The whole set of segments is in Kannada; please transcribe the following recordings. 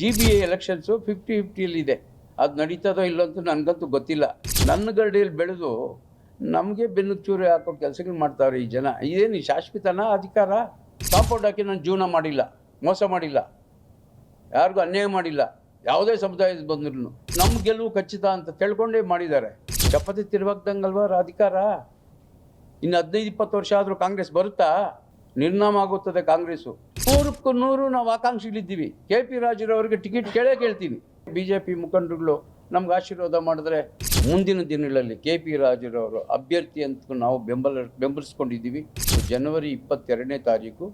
G B A elections fifty ಫಿಫ್ಟಿಯಲ್ಲಿದೆ ಅದು ನಡೀತದೋ ಇಲ್ಲೋ ಅಂತ ನನಗಂತೂ ಗೊತ್ತಿಲ್ಲ. ನನ್ನ ಗರಡಿಯಲ್ಲಿ ಬೆಳೆದು ನಮಗೆ ಬೆನ್ನು ಚೂರಿ ಹಾಕೋ ಕೆಲಸಗಳು ಮಾಡ್ತಾವ್ರೆ ಈ ಜನ. ಇದೇನು ಶಾಶ್ವತನ ಅಧಿಕಾರ? ಕಾಂಪೌಂಡ್ ಹಾಕಿ ನಾನು ಜೀವನ ಮಾಡಿಲ್ಲ. ಮೋಸ ಮಾಡಿಲ್ಲ. ಯಾರಿಗೂ ಅನ್ಯಾಯ ಮಾಡಿಲ್ಲ. ಯಾವುದೇ ಸಮುದಾಯದ ಬಂದ್ರು ನಮ್ಮ ಗೆಲುವು ಖಚಿತ ಅಂತ ತಿಳ್ಕೊಂಡೇ ಮಾಡಿದ್ದಾರೆ. ಚಪಾತಿ ತಿರುವಾಗ್ದಂಗಲ್ವಾ ಅಧಿಕಾರ? ಇನ್ನು ಹದಿನೈದು ಇಪ್ಪತ್ತು ವರ್ಷ ಆದರೂ ಕಾಂಗ್ರೆಸ್ ಬರುತ್ತಾ? ನಿರ್ನಾಮ ಆಗುತ್ತದೆ ಕಾಂಗ್ರೆಸ್ಸು. ನೂರಕ್ಕೂ ನೂರು ನಾವು ಆಕಾಂಕ್ಷಿಗಳಿದ್ದೀವಿ ಕೆ ಪಿ ರಾಜರವರಿಗೆ ಟಿಕೆಟ್ ಕೇಳೇ ಕೇಳ್ತೀವಿ. ಬಿ ಜೆ ಪಿ ಮುಖಂಡರುಗಳು ನಮ್ಗೆ ಆಶೀರ್ವಾದ ಮಾಡಿದ್ರೆ ಮುಂದಿನ ದಿನಗಳಲ್ಲಿ ಕೆ ಪಿ ರಾಜರವರು ಅಭ್ಯರ್ಥಿ ಅಂತ ನಾವು ಬೆಂಬಲ ಬೆಂಬಲಿಸ್ಕೊಂಡಿದ್ದೀವಿ. ಜನವರಿ ಇಪ್ಪತ್ತೆರಡನೇ ತಾರೀಕು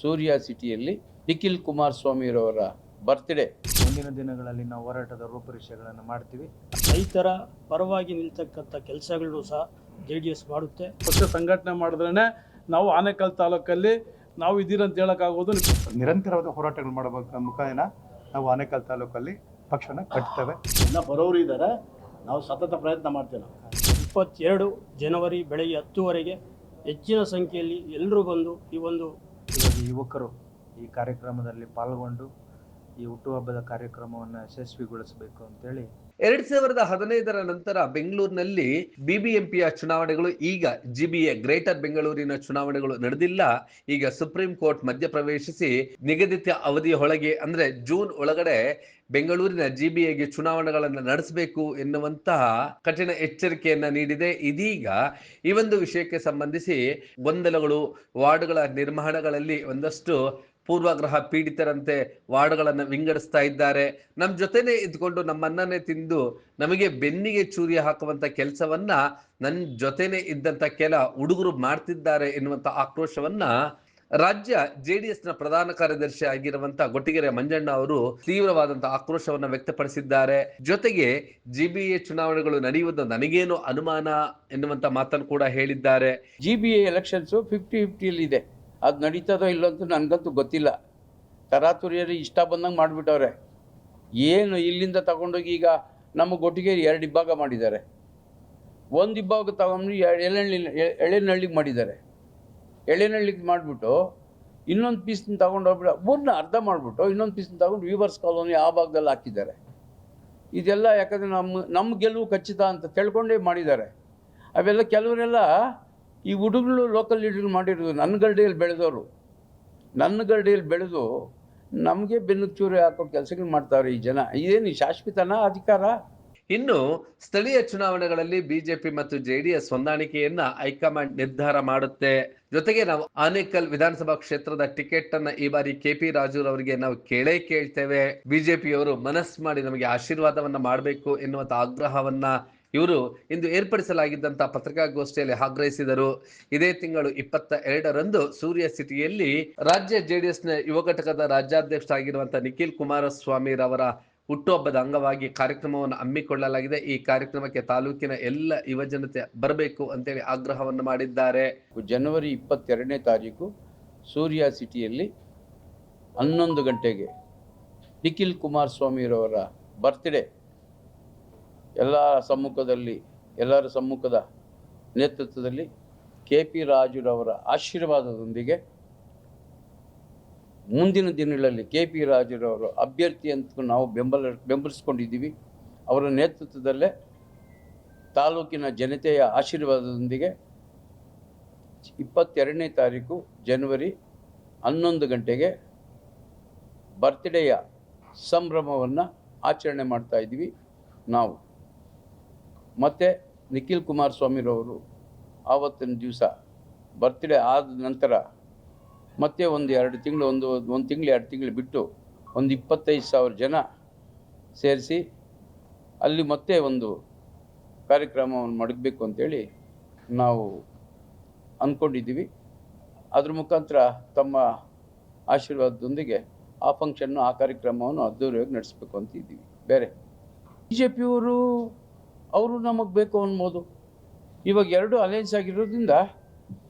ಸೂರ್ಯ ಸಿಟಿಯಲ್ಲಿ ನಿಖಿಲ್ ಕುಮಾರಸ್ವಾಮಿರವರ ಬರ್ತ್ಡೇ ಮುಂದಿನ ದಿನಗಳಲ್ಲಿ ನಾವು ಹೋರಾಟದ ರೂಪುರೇಷೆಗಳನ್ನು ಮಾಡ್ತೀವಿ. ರೈತರ ಪರವಾಗಿ ನಿಲ್ತಕ್ಕಂಥ ಕೆಲಸಗಳನ್ನು ಸಹ ಜೆ ಡಿ ಎಸ್ ಮಾಡುತ್ತೆ. ಪಕ್ಷ ಸಂಘಟನೆ ಮಾಡಿದ್ರೇ ನಾವು ಆನೇಕಲ್ ತಾಲೂಕಲ್ಲಿ ನಾವು ಇದೀರಂತ ಹೇಳೋಕ್ಕಾಗೋದು ನಿರಂತರವಾದ ಹೋರಾಟಗಳು ಮಾಡಬೇಕು ಮುಖಾಂತರ ನಾವು ಆನೇಕಲ್ ತಾಲೂಕಲ್ಲಿ ಪಕ್ಷನ ಕಟ್ತೇವೆ. ಇನ್ನ ಬರೋರು ಇದ್ದಾರೆ ನಾವು ಸತತ ಪ್ರಯತ್ನ ಮಾಡ್ತೇವೆ ಇಪ್ಪತ್ತೆರಡು ಜನವರಿ ಬೆಳಗ್ಗೆ ಹತ್ತುವರೆಗೆ ಹೆಚ್ಚಿನ ಸಂಖ್ಯೆಯಲ್ಲಿ ಎಲ್ಲರೂ ಬಂದು ಈ ಒಂದು ಯುವಕರು ಈ ಕಾರ್ಯಕ್ರಮದಲ್ಲಿ ಪಾಲ್ಗೊಂಡು ಈ ಹುಟ್ಟುಹಬ್ಬದ ಕಾರ್ಯಕ್ರಮವನ್ನು ಯಶಸ್ವಿಗೊಳಿಸಬೇಕು ಅಂತೇಳಿ ಎರಡ್ ಸಾವಿರದ ಹದಿನೈದರ ನಂತರ ಬೆಂಗಳೂರಿನಲ್ಲಿ ಬಿಬಿಎಂಪಿಯ ಚುನಾವಣೆಗಳು, ಈಗ ಜಿಬಿಎ, ಗ್ರೇಟರ್ ಬೆಂಗಳೂರಿನ ಚುನಾವಣೆಗಳು ನಡೆದಿಲ್ಲ. ಈಗ ಸುಪ್ರೀಂ ಕೋರ್ಟ್ ಮಧ್ಯಪ್ರವೇಶಿಸಿ ನಿಗದಿತ ಅವಧಿಯ ಒಳಗೆ, ಅಂದ್ರೆ ಜೂನ್ ಒಳಗಡೆ ಬೆಂಗಳೂರಿನ ಜಿಬಿಎಗೆ ಚುನಾವಣೆಗಳನ್ನು ನಡೆಸಬೇಕು ಎನ್ನುವಂತಹ ಕಠಿಣ ಎಚ್ಚರಿಕೆಯನ್ನ ನೀಡಿದೆ. ಇದೀಗ ಈ ಒಂದು ವಿಷಯಕ್ಕೆ ಸಂಬಂಧಿಸಿ ಗೊಂದಲಗಳು, ವಾರ್ಡ್ಗಳ ನಿರ್ಮಾಣಗಳಲ್ಲಿ ಒಂದಷ್ಟು ಪೂರ್ವಾಗ್ರಹ ಪೀಡಿತರಂತೆ ವಾರ್ಡ್ಗಳನ್ನು ವಿಂಗಡಿಸ್ತಾ ಇದ್ದಾರೆ. ನಮ್ಮ ಜೊತೆನೆ ಇದ್ಕೊಂಡು ನಮ್ಮನ್ನೇ ತಿಂದು ನಮಗೆ ಬೆನ್ನಿಗೆ ಚೂರಿ ಹಾಕುವಂತ ಕೆಲಸವನ್ನ ನನ್ನ ಜೊತೆನೆ ಇದ್ದಂತ ಕೆಲ ಹುಡುಗರು ಮಾಡ್ತಿದ್ದಾರೆ ಎನ್ನುವಂತ ಆಕ್ರೋಶವನ್ನ ರಾಜ್ಯ ಜೆ ಡಿ ಎಸ್ನ ಪ್ರಧಾನ ಕಾರ್ಯದರ್ಶಿ ಆಗಿರುವಂತ ಗೊಟ್ಟಿಗೆರೆ ಮಂಜಣ್ಣ ಅವರು ತೀವ್ರವಾದಂತಹ ಆಕ್ರೋಶವನ್ನು ವ್ಯಕ್ತಪಡಿಸಿದ್ದಾರೆ. ಜೊತೆಗೆ ಜಿಬಿಎ ಚುನಾವಣೆಗಳು ನಡೆಯುವುದು ನನಗೇನು ಅನುಮಾನ ಎನ್ನುವಂತ ಮಾತನ್ನು ಕೂಡ ಹೇಳಿದ್ದಾರೆ. G B A elections fifty ಫಿಫ್ಟಿಯಲ್ಲಿದೆ ಅದು ನಡೀತದೋ ಇಲ್ಲೋ ಅಂತ ನನಗಂತೂ ಗೊತ್ತಿಲ್ಲ. ತರಾತುರಿಯರು ಇಷ್ಟ ಬಂದಂಗೆ ಮಾಡಿಬಿಟ್ಟವ್ರೆ. ಏನು ಇಲ್ಲಿಂದ ತಗೊಂಡೋಗಿ ಈಗ ನಮ್ಮ ಗೊಟ್ಟಿಗೆ ಎರಡು ಇಬ್ಬಾಗ ಮಾಡಿದ್ದಾರೆ. ಒಂದು ಇಬ್ಬಾಗ ತಗೊಂಡು ಎಳೆನಳ್ಳಿ ಎಳೆನಳ್ಳಿಗೆ ಮಾಡಿದ್ದಾರೆ. ಎಳೆನಳ್ಳಿಗೆ ಮಾಡಿಬಿಟ್ಟು ಇನ್ನೊಂದು ಪೀಸ್ನ ತಗೊಂಡೋಗ್ಬಿಟ್ಟು ಊರನ್ನ ಅರ್ಧ ಮಾಡಿಬಿಟ್ಟು ಇನ್ನೊಂದು ಪೀಸ್ನ ತಗೊಂಡು ವೀವರ್ಸ್ ಕಾಲೋನಿ ಆ ಭಾಗದಲ್ಲಿ ಹಾಕಿದ್ದಾರೆ. ಇದೆಲ್ಲ ಯಾಕಂದರೆ ನಮ್ಮ ನಮ್ಮ ಗೆಲುವು ಖಚಿತ ಅಂತ ತಿಳ್ಕೊಂಡೇ ಮಾಡಿದ್ದಾರೆ. ಅವೆಲ್ಲ ಕೆಲವರೆಲ್ಲ ಈ ಹುಡುಗರು ಲೋಕಲ್ ಲೀಡರ್ಗಳು ಮಾಡಿರೋದು ನನ್ನ ಗರಡಿಯಲ್ಲಿ ಬೆಳೆದವರು. ನನ್ನ ಗರಡಿಯಲ್ಲಿ ಬೆಳೆದು ನಮಗೆ ಬೆನ್ನು ಚೂರಿ ಹಾಕೋ ಕೆಲಸಗಳು ಮಾಡ್ತಾವ್ರೆ ಈ ಜನ. ಇದೇನು ಶಾಶ್ವತನ ಅಧಿಕಾರ? ಇನ್ನು ಸ್ಥಳೀಯ ಚುನಾವಣೆಗಳಲ್ಲಿ ಬಿಜೆಪಿ ಮತ್ತು ಜೆಡಿಎಸ್ ಹೊಂದಾಣಿಕೆಯನ್ನ ಹೈಕಮಾಂಡ್ ನಿರ್ಧಾರ ಮಾಡುತ್ತೆ. ಜೊತೆಗೆ ನಾವು ಆನೇಕಲ್ ವಿಧಾನಸಭಾ ಕ್ಷೇತ್ರದ ಟಿಕೆಟ್ ಅನ್ನ ಈ ಬಾರಿ ಕೆಪಿ ರಾಜೂರ್ ಅವರಿಗೆ ನಾವು ಕೇಳೇ ಕೇಳ್ತೇವೆ. ಬಿಜೆಪಿಯವರು ಮನಸ್ಸು ಮಾಡಿ ನಮಗೆ ಆಶೀರ್ವಾದವನ್ನ ಮಾಡಬೇಕು ಎನ್ನುವಂತ ಆಗ್ರಹವನ್ನ ಇವರು ಇಂದು ಏರ್ಪಡಿಸಲಾಗಿದ್ದಂಥ ಪತ್ರಿಕಾಗೋಷ್ಠಿಯಲ್ಲಿ ಆಗ್ರಹಿಸಿದರು ಇದೇ ತಿಂಗಳು ಇಪ್ಪತ್ತ ಎರಡರಂದು ಸೂರ್ಯ ಸಿಟಿಯಲ್ಲಿ ರಾಜ್ಯ ಜೆಡಿಎಸ್ನ ಯುವ ಘಟಕದ ರಾಜ್ಯಾಧ್ಯಕ್ಷರಾಗಿರುವಂತಹ ನಿಖಿಲ್ ಕುಮಾರಸ್ವಾಮಿ ರವರ ಹುಟ್ಟುಹಬ್ಬದ ಅಂಗವಾಗಿ ಕಾರ್ಯಕ್ರಮವನ್ನು ಹಮ್ಮಿಕೊಳ್ಳಲಾಗಿದೆ. ಈ ಕಾರ್ಯಕ್ರಮಕ್ಕೆ ತಾಲೂಕಿನ ಎಲ್ಲ ಯುವಜನತೆ ಬರಬೇಕು ಅಂತೇಳಿ ಆಗ್ರಹವನ್ನು ಮಾಡಿದ್ದಾರೆ. ಜನವರಿ ಇಪ್ಪತ್ತೆರಡನೇ ತಾರೀಕು ಸೂರ್ಯ ಸಿಟಿಯಲ್ಲಿ ಹನ್ನೊಂದು ಗಂಟೆಗೆ ನಿಖಿಲ್ ಕುಮಾರಸ್ವಾಮಿರವರ ಬರ್ತ್ಡೇ ಎಲ್ಲ ಸಮ್ಮುಖದಲ್ಲಿ, ಎಲ್ಲರ ಸಮ್ಮುಖದ ನೇತೃತ್ವದಲ್ಲಿ ಕೆ ಪಿ ರಾಜುರವರ ಆಶೀರ್ವಾದದೊಂದಿಗೆ ಮುಂದಿನ ದಿನಗಳಲ್ಲಿ ಕೆ ಪಿ ರಾಜುರವರು ಅಭ್ಯರ್ಥಿ ಅಂತ ನಾವು ಬೆಂಬಲ, ಬೆಂಬಲಿಸ್ಕೊಂಡಿದ್ದೀವಿ. ಅವರ ನೇತೃತ್ವದಲ್ಲೇ ತಾಲೂಕಿನ ಜನತೆಯ ಆಶೀರ್ವಾದದೊಂದಿಗೆ ಇಪ್ಪತ್ತೆರಡನೇ ತಾರೀಕು ಜನವರಿ ಹನ್ನೊಂದು ಗಂಟೆಗೆ ಬರ್ತ್ಡೇಯ ಸಂಭ್ರಮವನ್ನು ಆಚರಣೆ ಮಾಡ್ತಾ ನಾವು. ಮತ್ತು ನಿಖಿಲ್ ಕುಮಾರಸ್ವಾಮಿರವರು ಆವತ್ತಿನ ದಿವಸ ಬರ್ತ್ಡೇ ಆದ ನಂತರ ಮತ್ತೆ ಒಂದು ಎರಡು ತಿಂಗಳು, ಒಂದು ಒಂದು ತಿಂಗಳು, ಎರಡು ತಿಂಗಳು ಬಿಟ್ಟು ಒಂದು ಇಪ್ಪತ್ತೈದು ಸಾವಿರ ಜನ ಸೇರಿಸಿ ಅಲ್ಲಿ ಮತ್ತೆ ಒಂದು ಕಾರ್ಯಕ್ರಮವನ್ನು ಮಡಗಬೇಕು ಅಂತೇಳಿ ನಾವು ಅಂದ್ಕೊಂಡಿದ್ದೀವಿ ಅದ್ರ ಮುಖಾಂತರ ತಮ್ಮ ಆಶೀರ್ವಾದದೊಂದಿಗೆ ಆ ಫಂಕ್ಷನ್ನು ಆ ಕಾರ್ಯಕ್ರಮವನ್ನು ಅದ್ದೂರಿಯಾಗಿ ನಡೆಸಬೇಕು ಅಂತ ಇದ್ದೀವಿ ಬೇರೆ. ಬಿ ಜೆ ಪಿಯವರು ಅವರು ನಮಗೆ ಬೇಕು ಅನ್ಬೋದು. ಇವಾಗ ಎರಡು ಅಲೈನ್ಸ್ ಆಗಿರೋದ್ರಿಂದ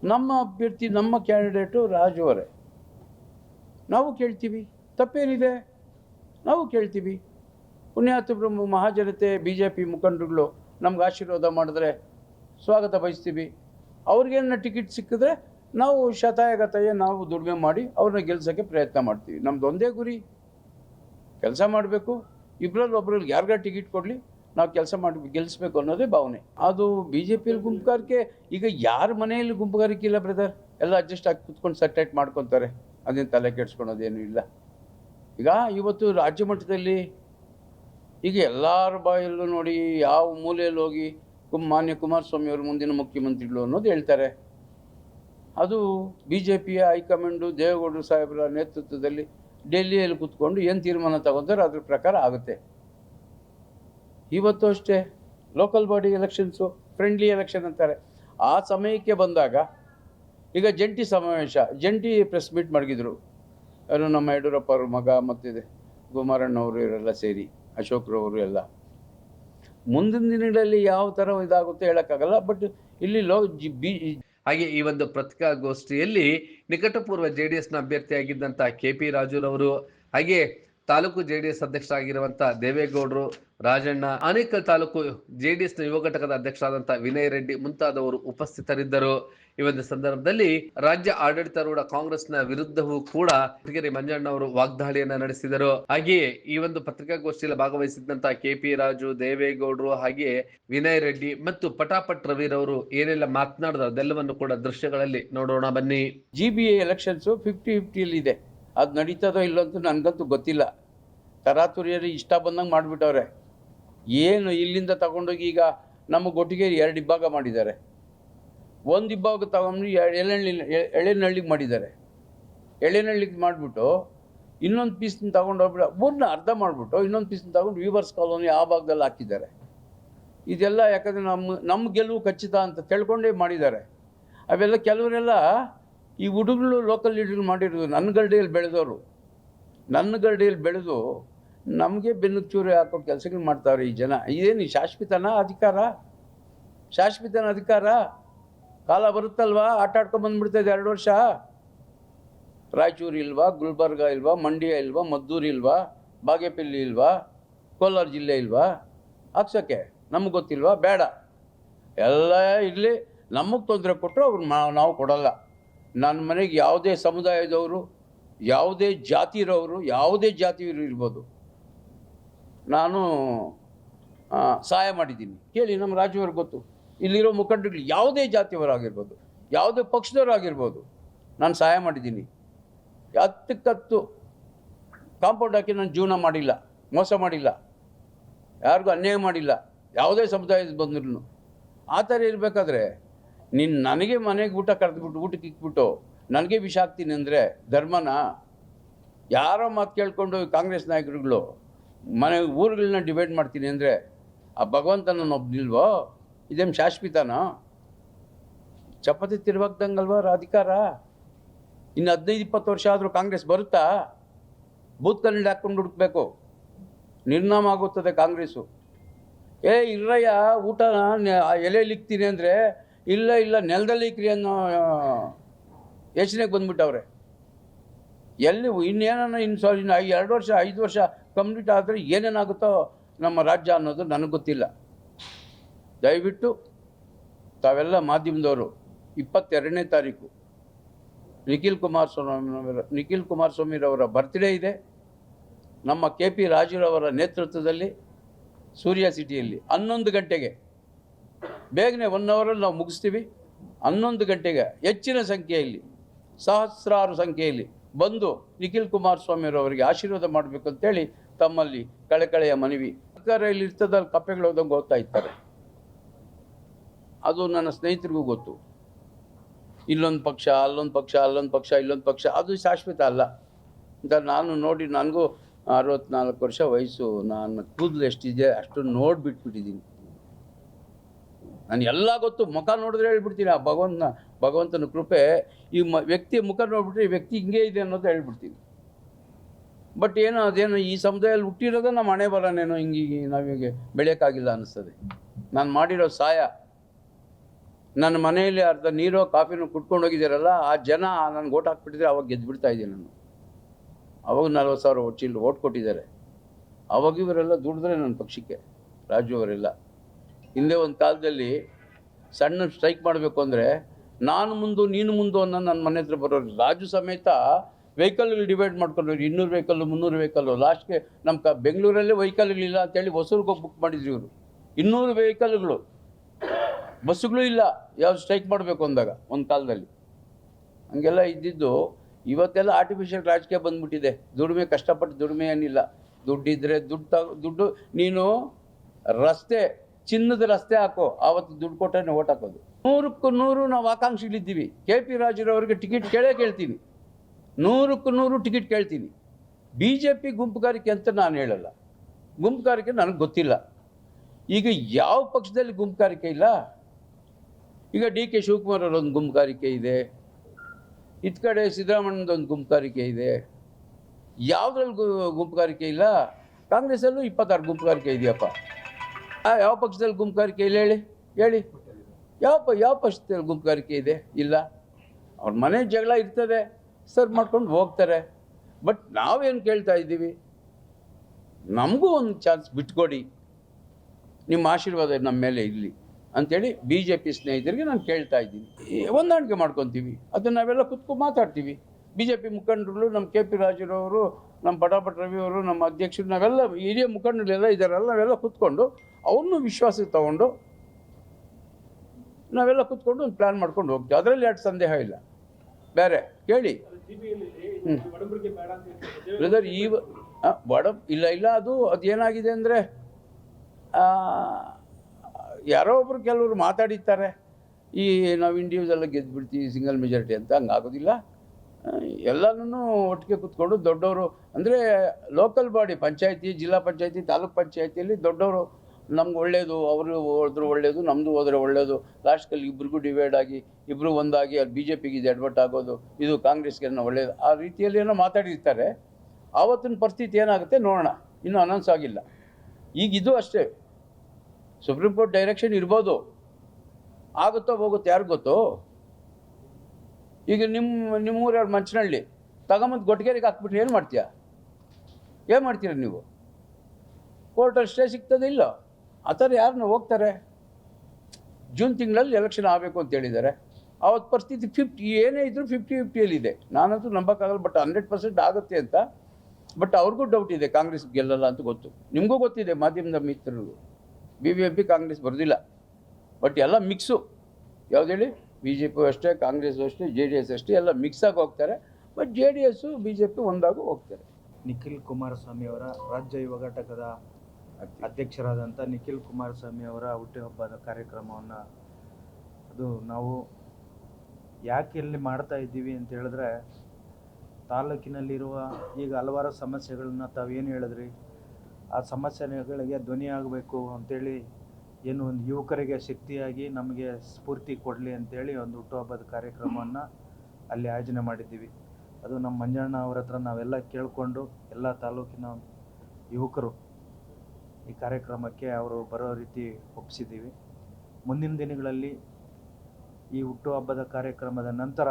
ನಮ್ಮ ಅಭ್ಯರ್ಥಿ, ನಮ್ಮ ಕ್ಯಾಂಡಿಡೇಟು ರಾಜು ಅವರೇ. ನಾವು ಕೇಳ್ತೀವಿ. ತಪ್ಪೇನಿದೆ? ನಾವು ಕೇಳ್ತೀವಿ. ಪುಣ್ಯಾತಬ್ರು ಮಹಾಜನತೆ ಬಿ ಜೆ ಪಿ ಮುಖಂಡರುಗಳು ನಮ್ಗೆ ಆಶೀರ್ವಾದ ಮಾಡಿದ್ರೆ ಸ್ವಾಗತ ಬಯಸ್ತೀವಿ. ಅವ್ರಿಗೇನ ಟಿಕೆಟ್ ಸಿಕ್ಕಿದ್ರೆ ನಾವು ಶತಾಯಗತಾಯ ನಾವು ದುಡಿಮೆ ಮಾಡಿ ಅವ್ರನ್ನ ಗೆಲ್ಸೋಕ್ಕೆ ಪ್ರಯತ್ನ ಮಾಡ್ತೀವಿ. ನಮ್ದು ಒಂದೇ ಗುರಿ. ಕೆಲಸ ಮಾಡಬೇಕು. ಇಬ್ಬರಲ್ಲಿ ಒಬ್ಬರಲ್ಲಿ ಯಾರಿಗ ಟಿಕೆಟ್ ಕೊಡಲಿ? ನಾವು ಕೆಲಸ ಮಾಡಿ ಗೆಲ್ಲಿಸ್ಬೇಕು ಅನ್ನೋದೇ ಭಾವನೆ. ಅದು ಬಿ ಜೆ ಪಿಯಲ್ಲಿ ಗುಂಪುಗಾರಿಕೆ, ಈಗ ಯಾರ ಮನೆಯಲ್ಲಿ ಗುಂಪುಗಾರಿಕೆ ಇಲ್ಲ ಬ್ರದರ್ ಎಲ್ಲ ಅಡ್ಜಸ್ಟ್ ಆಗಿ ಕುತ್ಕೊಂಡು ಸೆಟ್ರೇಟ್ ಮಾಡ್ಕೊತಾರೆ. ಅದೇನು ತಲೆ ಕೆಡ್ಸ್ಕೊಳೋದೇನು ಇಲ್ಲ. ಈಗ ಇವತ್ತು ರಾಜ್ಯ ಮಟ್ಟದಲ್ಲಿ ಈಗ ಎಲ್ಲರ ಬಾಯಲ್ಲೂ ನೋಡಿ ಯಾವ ಮೂಲೆಯಲ್ಲಿ ಹೋಗಿ ಕುಮ್, ಮಾನ್ಯ ಕುಮಾರಸ್ವಾಮಿ ಅವರು ಮುಂದಿನ ಮುಖ್ಯಮಂತ್ರಿಗಳು ಅನ್ನೋದು ಹೇಳ್ತಾರೆ. ಅದು ಬಿ ಜೆ ಪಿಯ ಹೈಕಮಾಂಡು ದೇವೇಗೌಡರು ಸಾಹೇಬರ ನೇತೃತ್ವದಲ್ಲಿ ಡೆಲ್ಲಿಯಲ್ಲಿ ಕೂತ್ಕೊಂಡು ಏನು ತೀರ್ಮಾನ ತಗೊಂತಾರೆ ಅದ್ರ ಪ್ರಕಾರ ಆಗುತ್ತೆ. ಇವತ್ತು ಅಷ್ಟೇ. Local body elections friendly election ಅಂತಾರೆ. ಆ ಸಮಯಕ್ಕೆ ಬಂದಾಗ, ಈಗ ಜಂಟಿ ಸಮಾವೇಶ, ಜಂಟಿ ಪ್ರೆಸ್ ಮೀಟ್ ಮಾಡಿದ್ರು ಅವರು ನಮ್ಮ ಯಡಿಯೂರಪ್ಪ ಅವ್ರ ಮಗ ಮತ್ತಿದೆ ಗುಮಾರಣ್ಣವರು ಇವರೆಲ್ಲ ಸೇರಿ ಅಶೋಕ್ರವರು ಎಲ್ಲ. ಮುಂದಿನ ದಿನಗಳಲ್ಲಿ ಯಾವ ಥರ ಇದಾಗುತ್ತೆ ಹೇಳೋಕ್ಕಾಗಲ್ಲ ಬಟ್ ಇಲ್ಲಿ ಲೋ ಬಿ ಹಾಗೆ ಈ ಒಂದು ಪತ್ರಿಕಾಗೋಷ್ಠಿಯಲ್ಲಿ ನಿಕಟಪೂರ್ವ ಜೆ ಡಿ ಎಸ್ನ ಅಭ್ಯರ್ಥಿಯಾಗಿದ್ದಂಥ ಕೆ ಪಿ ರಾಜುರವರು, ಹಾಗೆ ತಾಲೂಕು ಜೆಡಿಎಸ್ ಅಧ್ಯಕ್ಷರಾಗಿರುವಂತ ದೇವೇಗೌಡರು, ರಾಜಣ್ಣ, ಅನೇಕ ತಾಲೂಕು ಜೆಡಿಎಸ್ನ ಯುವ ಘಟಕದ ಅಧ್ಯಕ್ಷರಾದಂತ ವಿನಯ್ ರೆಡ್ಡಿ ಮುಂತಾದವರು ಉಪಸ್ಥಿತರಿದ್ದರು. ಈ ಒಂದು ಸಂದರ್ಭದಲ್ಲಿ ರಾಜ್ಯ ಆಡಳಿತಾರೂಢ ಕಾಂಗ್ರೆಸ್ನ ವಿರುದ್ಧವೂ ಕೂಡ ಕಿರಿ ಮಂಜಣ್ಣ ಅವರು ವಾಗ್ದಾಳಿಯನ್ನ ನಡೆಸಿದರು. ಹಾಗೆಯೇ ಈ ಒಂದು ಪತ್ರಿಕಾಗೋಷ್ಠಿಯಲ್ಲಿ ಭಾಗವಹಿಸಿದಂತ ಕೆ ಪಿ ರಾಜು, ದೇವೇಗೌಡರು ಹಾಗೆ ವಿನಯ್ ರೆಡ್ಡಿ ಮತ್ತು ಪಟಾಪಟ್ ರವಿರವರು ಏನೆಲ್ಲ ಮಾತನಾಡಿದ್ರು ಅದೆಲ್ಲವನ್ನು ಕೂಡ ದೃಶ್ಯಗಳಲ್ಲಿ ನೋಡೋಣ ಬನ್ನಿ. ಜಿಬಿಎ ಬಿ ಫಿಫ್ಟಿ ಫಿಫ್ಟಿಯಲ್ಲಿ ಫಿಫ್ಟಿ ಫಿಫ್ಟಿಯಲ್ಲಿದೆ ಅದು ನಡೀತದೋ ಇಲ್ಲೋ ಅಂತ ನನಗಂತೂ ಗೊತ್ತಿಲ್ಲ. ತರಾತುರಿಯರು ಇಷ್ಟ ಬಂದಂಗೆ ಮಾಡಿಬಿಟ್ಟವ್ರೆ. ಏನು ಇಲ್ಲಿಂದ ತಗೊಂಡೋಗಿ ಈಗ ನಮ್ಮ ಗೊಟ್ಟಿಗೆ ಎರಡು ಇಬ್ಬಾಗ ಮಾಡಿದ್ದಾರೆ. ಒಂದು ಇಬ್ಬಾಗ ತಗೊಂಡು ಎಳೆನಳ್ಳಿ ಎಳೆನಳ್ಳಿಗೆ ಮಾಡಿದ್ದಾರೆ. ಎಳೆನಳ್ಳಿಗೆ ಮಾಡಿಬಿಟ್ಟು ಇನ್ನೊಂದು ಪೀಸ್ನ ತಗೊಂಡು ಹೋಗ್ಬಿಟ್ಟು ಅರ್ಧ ಮಾಡಿಬಿಟ್ಟು ಇನ್ನೊಂದು ಪೀಸ್ನ ತಗೊಂಡು ವೀವರ್ಸ್ ಕಾಲೋನಿ ಆ ಭಾಗದಲ್ಲಿ ಹಾಕಿದ್ದಾರೆ. ಇದೆಲ್ಲ ಯಾಕಂದರೆ ನಮ್ಮ ನಮ್ಮ ಗೆಲುವು ಖಚಿತ ಅಂತ ತಿಳ್ಕೊಂಡೇ ಮಾಡಿದ್ದಾರೆ. ಅವೆಲ್ಲ ಕೆಲವರೆಲ್ಲ ಈ ಹುಡುಗರು ಲೋಕಲ್ ಲೀಡರ್ ಮಾಡಿರೋದು ನನ್ನ ಗರಡಿಯಲ್ಲಿ ಬೆಳೆದವರು ನನ್ನ ಗರಡಿಯಲ್ಲಿ ಬೆಳೆದು ನಮಗೆ ಬೆನ್ನು ಚೂರಿ ಹಾಕೋ ಕೆಲಸಗಳು ಮಾಡ್ತಾವ್ರೆ ಈ ಜನ. ಇದೇನು ಶಾಶ್ವತನ ಅಧಿಕಾರ? ಶಾಶ್ವತನ ಅಧಿಕಾರ? ಕಾಲ ಬರುತ್ತಲ್ವಾ? ಆಟ ಆಡ್ಕೊಂಡು ಬಂದ್ಬಿಡ್ತದೆ ಎರಡು ವರ್ಷ. ರಾಯಚೂರು ಇಲ್ವಾ, ಗುಲ್ಬರ್ಗ ಇಲ್ವಾ, ಮಂಡ್ಯ ಇಲ್ವಾ, ಮದ್ದೂರು ಇಲ್ವಾ, ಬಾಗೇಪಲ್ಲಿ ಇಲ್ವಾ, ಕೋಲಾರ ಜಿಲ್ಲೆ ಇಲ್ವಾ? ಹಾಕ್ಸೋಕ್ಕೆ. ನಮಗೆ ಗೊತ್ತಿಲ್ವಾ? ಬೇಡ. ಎಲ್ಲ ಇರಲಿ. ನಮಗೆ ತೊಂದರೆ ಕೊಟ್ಟರು ಅವ್ರು ನಾವು ಕೊಡಲ್ಲ. ನನ್ನ ಮನೆಗೆ ಯಾವುದೇ ಸಮುದಾಯದವರು, ಯಾವುದೇ ಜಾತಿರವರು ಯಾವುದೇ ಜಾತಿಯವರು ಇರ್ಬೋದು. ನಾನು ಸಹಾಯ ಮಾಡಿದ್ದೀನಿ. ಕೇಳಿ, ನಮ್ಮ ರಾಜ್ಯವ್ರಿಗೆ ಗೊತ್ತು. ಇಲ್ಲಿರೋ ಮುಖಂಡರುಗಳು ಯಾವುದೇ ಜಾತಿಯವರಾಗಿರ್ಬೋದು, ಯಾವುದೇ ಪಕ್ಷದವರಾಗಿರ್ಬೋದು, ನಾನು ಸಹಾಯ ಮಾಡಿದ್ದೀನಿ. ಹತ್ತಕ್ಕತ್ತು ಕಾಂಪೌಂಡ್ ಹಾಕಿ ನಾನು ಜೀವನ ಮಾಡಿಲ್ಲ, ಮೋಸ ಮಾಡಿಲ್ಲ, ಯಾರಿಗೂ ಅನ್ಯಾಯ ಮಾಡಿಲ್ಲ, ಯಾವುದೇ ಸಮುದಾಯದ ಬಂದ್ರು ಆ ಥರ ಇರಬೇಕಾದ್ರೆ ನೀನು ನನಗೆ ಮನೆಗೆ ಊಟ ಕರೆದ್ಬಿಟ್ಟು ಊಟಕ್ಕೆ ಇಕ್ಬಿಟ್ಟು ನನಗೆ ವಿಷ ಆಗ್ತೀನಿ ಅಂದರೆ ಧರ್ಮನ ಯಾರೋ ಮಾತು ಕೇಳ್ಕೊಂಡು ಕಾಂಗ್ರೆಸ್ ನಾಯಕರುಗಳು ಮನೆ ಊರುಗಳನ್ನ ಡಿಬೇಟ್ ಮಾಡ್ತೀನಿ ಅಂದರೆ ಆ ಭಗವಂತನ ಒಬ್ಬನಿಲ್ವೋ ಇದೇನು ಶಾಶ್ವಿತಾನ? ಚಪಾತಿ ತಿರುವಾಗ್ದಂಗಲ್ವ ಅಧಿಕಾರ ಇನ್ನು ಹದಿನೈದು, ಇಪ್ಪತ್ತು ವರ್ಷ ಆದರೂ ಕಾಂಗ್ರೆಸ್ ಬರುತ್ತಾ? ಬೂತ್ ಕನ್ನಡ ಹಾಕ್ಕೊಂಡು ಹುಡುಕ್ಬೇಕು. ನಿರ್ನಾಮ ಆಗುತ್ತದೆ ಕಾಂಗ್ರೆಸ್ಸು. ಏ ಇರ್ರಯ್ಯ, ಊಟನ ನೆ- ಆ ಎಲೆಯಲ್ಲಿ ಇಕ್ತೀನಿ ಅಂದರೆ ಇಲ್ಲ ಇಲ್ಲ, ನೆಲದಲ್ಲಿ ಇಕ್ರಿ ಅನ್ನೋ ಯೋಚನೆಗೆ ಬಂದ್ಬಿಟ್ಟವ್ರೆ. ಎಲ್ಲಿ ಇನ್ನೇನೋ ಇನ್ನು ಸಾರಿ ಇನ್ನು ಎರಡು ವರ್ಷ, ಐದು ವರ್ಷ ಕಂಪ್ಲೀಟ್ ಆದರೆ ಏನೇನಾಗುತ್ತೋ ನಮ್ಮ ರಾಜ್ಯ ಅನ್ನೋದು ನನಗೆ ಗೊತ್ತಿಲ್ಲ. ದಯವಿಟ್ಟು ತಾವೆಲ್ಲ ಮಾಧ್ಯಮದವರು, ಇಪ್ಪತ್ತೆರಡನೇ ತಾರೀಕು, ನಿಖಿಲ್ ಕುಮಾರಸ್ವಾಮಿ ನಿಖಿಲ್ ಕುಮಾರಸ್ವಾಮಿರವರ ಬರ್ತ್ಡೇ ಇದೆ. ನಮ್ಮ ಕೆ ಪಿ ರಾಜುರವರ ನೇತೃತ್ವದಲ್ಲಿ ಸೂರ್ಯ ಸಿಟಿಯಲ್ಲಿ ಹನ್ನೊಂದು ಗಂಟೆಗೆ. ಬೇಗನೆ ಒನ್ ಅವರಲ್ಲಿ ನಾವು ಮುಗಿಸ್ತೀವಿ. ಹನ್ನೊಂದು ಗಂಟೆಗೆ ಹೆಚ್ಚಿನ ಸಂಖ್ಯೆಯಲ್ಲಿ, ಸಹಸ್ರಾರು ಸಂಖ್ಯೆಯಲ್ಲಿ ಬಂದು ನಿಖಿಲ್ ಕುಮಾರಸ್ವಾಮಿಯವರಿಗೆ ಆಶೀರ್ವಾದ ಮಾಡಬೇಕು ಅಂತೇಳಿ ತಮ್ಮಲ್ಲಿ ಕಳೆಕಳೆಯ ಮನವಿ. ಸರ್ಕಾರ ಇಲ್ಲಿ ಇರ್ತದಲ್ಲಿ ಕಪ್ಪೆಗಳು ಹೋದಂಗೆ ಓದ್ತಾ ಇರ್ತಾರೆ. ಅದು ನನ್ನ ಸ್ನೇಹಿತರಿಗೂ ಗೊತ್ತು. ಇಲ್ಲೊಂದು ಪಕ್ಷ, ಅಲ್ಲೊಂದು ಪಕ್ಷ ಅಲ್ಲೊಂದು ಪಕ್ಷ, ಇಲ್ಲೊಂದು ಪಕ್ಷ, ಅದು ಶಾಶ್ವತ ಅಲ್ಲ. ಅಂತ ನಾನು ನೋಡಿ, ನನಗೂ ಅರವತ್ನಾಲ್ಕು ವರ್ಷ ವಯಸ್ಸು, ನಾನು ಕೂದಲು ಎಷ್ಟಿದೆ ಅಷ್ಟು ನೋಡಿಬಿಟ್ಬಿಟ್ಟಿದ್ದೀನಿ. ನಾನು ಎಲ್ಲ ಗೊತ್ತು. ಮುಖ ನೋಡಿದ್ರೆ ಹೇಳ್ಬಿಡ್ತೀನಿ ಆ ಭಗವಂತನ ಭಗವಂತನ ಕೃಪೆ. ಈ ಮ, ವ್ಯಕ್ತಿ ಮುಖ ನೋಡಿಬಿಟ್ರೆ ಈ ವ್ಯಕ್ತಿ ಹಿಂಗೆ ಇದೆ ಅನ್ನೋದು ಹೇಳ್ಬಿಡ್ತೀನಿ. ಬಟ್ ಏನೋ, ಅದೇನೋ, ಈ ಸಮುದಾಯದಲ್ಲಿ ಹುಟ್ಟಿರೋದೇ ನಮ್ಮ ಹಣೆ ಬರೋನೇನೋ ಹಿಂಗೆ ನಮಗೆ ಬೆಳೆಯೋಕ್ಕಾಗಿಲ್ಲ ಅನ್ನಿಸ್ತದೆ. ನಾನು ಮಾಡಿರೋ ಸಹಾಯ ನನ್ನ ಮನೆಯಲ್ಲಿ ಅರ್ಧ ನೀರೋ, ಕಾಫಿನೂ ಕುಟ್ಕೊಂಡು ಹೋಗಿದ್ದೀರಲ್ಲ, ಆ ಜನ ನನ್ನ ಓಟ್ ಹಾಕ್ಬಿಟ್ಟಿದ್ರೆ ಅವಾಗ ಗೆದ್ದು ಬಿಡ್ತಾ ಇದ್ದೀನಿ ನಾನು. ಅವಾಗ ನಲ್ವತ್ತು ಸಾವಿರ ಚಿಲ್ಲು ಓಟ್ ಕೊಟ್ಟಿದ್ದಾರೆ. ಅವಾಗ ಇವರೆಲ್ಲ ದುಡಿದ್ರೆ ನನ್ನ ಪಕ್ಷಕ್ಕೆ, ರಾಜು ಅವರೆಲ್ಲ. ಹಿಂದೆ ಒಂದು ಕಾಲದಲ್ಲಿ ಸಣ್ಣ ಸ್ಟ್ರೈಕ್ ಮಾಡಬೇಕು ಅಂದರೆ ನಾನು ಮುಂದು, ನೀನು ಮುಂದು ಅನ್ನೋ ನನ್ನ ಮನೆ ಹತ್ರ ಬರೋರು ರಾಜು ಸಮೇತ ವೆಹಿಕಲ್ಗಳು ಡಿವೈಡ್ ಮಾಡ್ಕೊಂಡು ಇನ್ನೂರು ವೆಹಿಕಲ್ಲು, ಮುನ್ನೂರು ವೆಹಿಕಲ್ಲು, ಲಾಸ್ಟ್ಗೆ ನಮ್ಮ ಕ, ಬೆಂಗಳೂರಲ್ಲೇ ವೆಹಿಕಲ್ಗಳಿಲ್ಲ ಅಂತೇಳಿ ಹೊಸೂರಿಗೆ ಹೋಗಿ ಬುಕ್ ಮಾಡಿದ್ರು ಇವರು. ಇನ್ನೂರು ವೆಹಿಕಲ್ಗಳು. ಬಸ್ಸುಗಳು ಇಲ್ಲ. ಯಾವ ಸ್ಟ್ರೈಕ್ ಮಾಡಬೇಕು ಅಂದಾಗ ಒಂದು ಕಾಲದಲ್ಲಿ. ಹಂಗೆಲ್ಲ ಇದ್ದಿದ್ದು ಇವತ್ತೆಲ್ಲ ಆರ್ಟಿಫಿಷಿಯಲ್ ರಾಜಕೀಯ ಬಂದ್ಬಿಟ್ಟಿದೆ. ದುಡಿಮೆ ಕಷ್ಟಪಟ್ಟು ದುಡಿಮೆ ಏನಿಲ್ಲ. ದುಡ್ಡಿದ್ದರೆ ದುಡ್ಡು ತಗೋ ದುಡ್ಡು, ನೀನು ರಸ್ತೆ ಚಿನ್ನದ ರಸ್ತೆ ಹಾಕೋ, ಆವತ್ತು ದುಡ್ಡು ಕೊಟ್ಟರೆ ಓಟ್ ಹಾಕೋದು. ನೂರಕ್ಕೂ ನೂರು ನಾವು ಆಕಾಂಕ್ಷಿಗಳಿದ್ದೀವಿ ಕೆ ಪಿ ರಾಜರವರಿಗೆ ಟಿಕೆಟ್ ಕೇಳೇ ಕೇಳ್ತೀನಿ ನೂರಕ್ಕೂ ನೂರು ಟಿಕೆಟ್ ಕೇಳ್ತೀನಿ ಬಿ ಜೆ ಪಿ ಗುಂಪುಗಾರಿಕೆ ಅಂತ ನಾನು ಹೇಳಲ್ಲ. ಗುಂಪುಗಾರಿಕೆ ನನಗೆ ಗೊತ್ತಿಲ್ಲ. ಈಗ ಯಾವ ಪಕ್ಷದಲ್ಲಿ ಗುಂಪುಗಾರಿಕೆ ಇಲ್ಲ? ಈಗ ಡಿ ಕೆ ಶಿವಕುಮಾರ್ ಅವರೊಂದು ಗುಂಪುಗಾರಿಕೆ ಇದೆ. ಇತ್ ಕಡೆ ಸಿದ್ದರಾಮಣ್ಣದೊಂದು ಗುಂಪುಗಾರಿಕೆ ಇದೆ. ಯಾವುದ್ರಲ್ಲಿ ಗುಂಪುಗಾರಿಕೆ ಇಲ್ಲ. ಕಾಂಗ್ರೆಸ್ಸಲ್ಲೂ ಇಪ್ಪತ್ತಾರು ಗುಂಪುಗಾರಿಕೆ ಇದೆಯಪ್ಪ. ಯಾವ ಪಕ್ಷದಲ್ಲಿ ಗುಂಪುಗಾರಿಕೆ ಇಲ್ಲ ಹೇಳಿ ಹೇಳಿ. ಯಾವ ಪ, ಯಾವ ಪಕ್ಷದಲ್ಲಿ ಗುಂಪುಗಾರಿಕೆ ಇದೆ? ಇಲ್ಲ. ಅವ್ರ ಮನೆ ಜಗಳ ಇರ್ತದೆ. ಸರ್ ಮಾಡ್ಕೊಂಡು ಹೋಗ್ತಾರೆ. ಬಟ್ ನಾವೇನು ಕೇಳ್ತಾ ಇದ್ದೀವಿ? ನಮಗೂ ಒಂದು ಚಾನ್ಸ್ ಬಿಟ್ಕೊಡಿ. ನಿಮ್ಮ ಆಶೀರ್ವಾದ ನಮ್ಮ ಮೇಲೆ ಇರಲಿ ಅಂಥೇಳಿ ಬಿ ಜೆ ಪಿ ಸ್ನೇಹಿತರಿಗೆ ನಾನು ಕೇಳ್ತಾ ಇದ್ದೀನಿ. ಹೊಂದಾಣಿಕೆ ಮಾಡ್ಕೊತೀವಿ. ಅದನ್ನು ನಾವೆಲ್ಲ ಕುತ್ಕೊಂಡು ಮಾತಾಡ್ತೀವಿ. ಬಿ ಜೆ ಪಿ ಮುಖಂಡರು ನಮ್ಮ ಕೆ ಪಿ ರಾಜರವರು ನಮ್ಮ ಪಟಾಪಟ್ ರವಿಯವರು ನಮ್ಮ ಅಧ್ಯಕ್ಷರು, ನಾವೆಲ್ಲ ಹಿರಿಯ ಮುಖಂಡರೆಲ್ಲ ಇದ್ದಾರಲ್ಲ ನಾವೆಲ್ಲ ಕೂತ್ಕೊಂಡು ಅವ್ರನ್ನೂ ವಿಶ್ವಾಸಕ್ಕೆ ತಗೊಂಡು ನಾವೆಲ್ಲ ಕೂತ್ಕೊಂಡು ಒಂದು ಪ್ಲ್ಯಾನ್ ಮಾಡ್ಕೊಂಡು ಹೋಗ್ತೀವಿ. ಅದರಲ್ಲಿ ಎರಡು ಸಂದೇಹ ಇಲ್ಲ. ಬೇರೆ, ಕೇಳಿ. ಬ್ರದರ್ ಈ ಬಡ, ಇಲ್ಲ ಇಲ್ಲ, ಅದು ಅದು ಏನಾಗಿದೆ ಅಂದರೆ ಯಾರೋ ಒಬ್ರು ಕೆಲವರು ಮಾತಾಡಿರ್ತಾರೆ. ಈ ನಾವು ಇಂಡಿವಿಜುವಲ್ ಗೆದ್ದುಬಿಡ್ತೀವಿ ಸಿಂಗಲ್ ಮೆಜಾರಿಟಿ ಅಂತ ಹಂಗೆ ಆಗೋದಿಲ್ಲ ಎಲ್ಲನೂ ಒಟ್ಟಿಗೆ ಕೂತ್ಕೊಂಡು ದೊಡ್ಡವರು, ಅಂದರೆ ಲೋಕಲ್ ಬಾಡಿ ಪಂಚಾಯತಿ, ಜಿಲ್ಲಾ ಪಂಚಾಯತಿ, ತಾಲೂಕ್ ಪಂಚಾಯತಿಯಲ್ಲಿ ದೊಡ್ಡವರು, ನಮ್ಗೆ ಒಳ್ಳೆಯದು ಅವರು ಹೋದ್ರೆ ಒಳ್ಳೆಯದು ನಮ್ಮದು ಹೋದರೆ ಒಳ್ಳೆಯದು ಲಾಸ್ಟಲ್ಲಿ ಇಬ್ರಿಗೂ ಡಿವೈಡ್ ಆಗಿ ಇಬ್ಬರು ಒಂದಾಗಿ ಅಲ್ಲಿ ಬಿ ಜೆ ಪಿಗೆ ಇದು ಎಡ್ವರ್ಟ್ ಆಗೋದು, ಇದು ಕಾಂಗ್ರೆಸ್ಗೆ ಒಳ್ಳೆಯದು ಆ ರೀತಿಯಲ್ಲಿ ಏನೋ ಮಾತಾಡಿರ್ತಾರೆ. ಆವತ್ತಿನ ಪರಿಸ್ಥಿತಿ ಏನಾಗುತ್ತೆ ನೋಡೋಣ. ಇನ್ನೂ ಅನೌನ್ಸ್ ಆಗಿಲ್ಲ. ಈಗ ಇದು ಅಷ್ಟೇ. ಸುಪ್ರೀಂ ಕೋರ್ಟ್ ಡೈರೆಕ್ಷನ್ ಇರ್ಬೋದು. ಆಗುತ್ತೋ ಹೋಗುತ್ತೋ ಯಾರು ಗೊತ್ತು? ಈಗ ನಿಮ್ಮ ನಿಮ್ಮೂರವ್ರ ಮಂಚನಹಳ್ಳಿ ತಗೊಂಬಂದು ಗೊಟ್ಟಿಗೆರಿಗೆ ಹಾಕ್ಬಿಟ್ರೆ ಏನು ಮಾಡ್ತೀಯ? ಏನು ಮಾಡ್ತೀರ ನೀವು? ಕೋರ್ಟಲ್ಲಿ ಸ್ಟೇ ಸಿಗ್ತದೆ ಇಲ್ಲ? ಆ ಥರ ಯಾರನ್ನ ಹೋಗ್ತಾರೆ. ಜೂನ್ ತಿಂಗಳಲ್ಲಿ ಎಲೆಕ್ಷನ್ ಆಗಬೇಕು ಅಂತ ಹೇಳಿದ್ದಾರೆ. ಆವತ್ತು ಪರಿಸ್ಥಿತಿ ಫಿಫ್ಟಿ ಏನೇ ಇದ್ರೂ ಫಿಫ್ಟಿ ಫಿಫ್ಟಿಯಲ್ಲಿದೆ ನಾನಂತೂ ನಂಬೋಕ್ಕಾಗಲ್ಲ ಬಟ್ ಹಂಡ್ರೆಡ್ ಪರ್ಸೆಂಟ್ ಆಗುತ್ತೆ ಅಂತ. ಬಟ್ ಅವ್ರಿಗೂ ಡೌಟ್ ಇದೆ, ಕಾಂಗ್ರೆಸ್ ಗೆಲ್ಲಲ್ಲ ಅಂತ ಗೊತ್ತು. ನಿಮಗೂ ಗೊತ್ತಿದೆ, ಮಾಧ್ಯಮದ ಮಿತ್ರರಿಗೂ B B M P Congress ಬರೋದಿಲ್ಲ. ಬಟ್ ಎಲ್ಲ ಮಿಕ್ಸು ಯಾವ್ದು ಹೇಳಿ? ಬಿ ಜೆ ಪಿ ಅಷ್ಟೇ ಕಾಂಗ್ರೆಸ್ ಅಷ್ಟೇ ಜೆ ಡಿ ಎಸ್ ಅಷ್ಟೇ ಎಲ್ಲ ಮಿಕ್ಸ್ ಆಗಿ ಹೋಗ್ತಾರೆ. But J D S B J P ಒಂದಾಗೂ ಹೋಗ್ತಾರೆ. ನಿಖಿಲ್ ಕುಮಾರಸ್ವಾಮಿ ಅವರ ರಾಜ್ಯ ಯುವ ಘಟಕದ ಅಧ್ಯಕ್ಷರಾದಂಥ ನಿಖಿಲ್ ಕುಮಾರಸ್ವಾಮಿ ಅವರ ಹುಟ್ಟುಹಬ್ಬದ ಕಾರ್ಯಕ್ರಮವನ್ನು ಅದು ನಾವು ಯಾಕೆ ಇಲ್ಲಿ ಮಾಡ್ತಾ ಇದ್ದೀವಿ ಅಂತ ಹೇಳಿದ್ರೆ ತಾಲೂಕಿನಲ್ಲಿರುವ ಈಗ ಹಲವಾರು ಸಮಸ್ಯೆಗಳನ್ನ ತಾವೇನು ಹೇಳಿದ್ರಿ? ಆ ಸಮಸ್ಯೆಗಳಿಗೆ ಧ್ವನಿ ಆಗಬೇಕು ಅಂತೇಳಿ ಏನು ಒಂದು ಯುವಕರಿಗೆ ಶಕ್ತಿಯಾಗಿ ನಮಗೆ ಸ್ಫೂರ್ತಿ ಕೊಡಲಿ ಅಂತೇಳಿ ಒಂದು ಹುಟ್ಟುಹಬ್ಬದ ಕಾರ್ಯಕ್ರಮವನ್ನು ಅಲ್ಲಿ ಆಯೋಜನೆ ಮಾಡಿದ್ದೀವಿ. ಅದು ನಮ್ಮ ಮಂಜಣ್ಣ ಅವ್ರ ಹತ್ರ ನಾವೆಲ್ಲ ಕೇಳಿಕೊಂಡು ಎಲ್ಲ ತಾಲೂಕಿನ ಯುವಕರು ಈ ಕಾರ್ಯಕ್ರಮಕ್ಕೆ ಅವರು ಬರೋ ರೀತಿ ಒಪ್ಪಿಸಿದ್ದೀವಿ ಮುಂದಿನ ದಿನಗಳಲ್ಲಿ ಈ ಹುಟ್ಟುಹಬ್ಬದ ಕಾರ್ಯಕ್ರಮದ ನಂತರ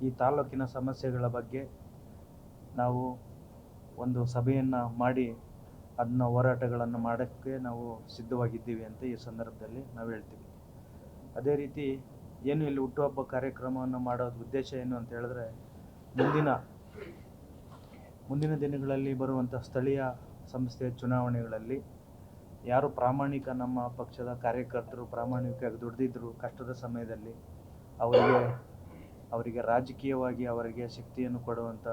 ಈ ತಾಲೂಕಿನ ಸಮಸ್ಯೆಗಳ ಬಗ್ಗೆ ನಾವು ಒಂದು ಸಭೆಯನ್ನು ಮಾಡಿ ಅದನ್ನ ಹೋರಾಟಗಳನ್ನು ಮಾಡೋಕ್ಕೆ ನಾವು ಸಿದ್ಧವಾಗಿದ್ದೀವಿ ಅಂತ ಈ ಸಂದರ್ಭದಲ್ಲಿ ನಾವು ಹೇಳ್ತೀವಿ. ಅದೇ ರೀತಿ ಏನು ಇಲ್ಲಿ ಹುಟ್ಟುಹಬ್ಬ ಕಾರ್ಯಕ್ರಮವನ್ನು ಮಾಡೋದು ಉದ್ದೇಶ ಏನು ಅಂತ ಹೇಳಿದ್ರೆ, ಮುಂದಿನ ಮುಂದಿನ ದಿನಗಳಲ್ಲಿ ಬರುವಂಥ ಸ್ಥಳೀಯ ಸಂಸ್ಥೆಯ ಚುನಾವಣೆಗಳಲ್ಲಿ ಯಾರು ಪ್ರಾಮಾಣಿಕ ನಮ್ಮ ಪಕ್ಷದ ಕಾರ್ಯಕರ್ತರು ಪ್ರಾಮಾಣಿಕವಾಗಿ ದುಡಿದಿದ್ರು ಕಷ್ಟದ ಸಮಯದಲ್ಲಿ, ಅವರಿಗೆ ಅವರಿಗೆ ರಾಜಕೀಯವಾಗಿ ಅವರಿಗೆ ಶಕ್ತಿಯನ್ನು ಕೊಡುವಂಥ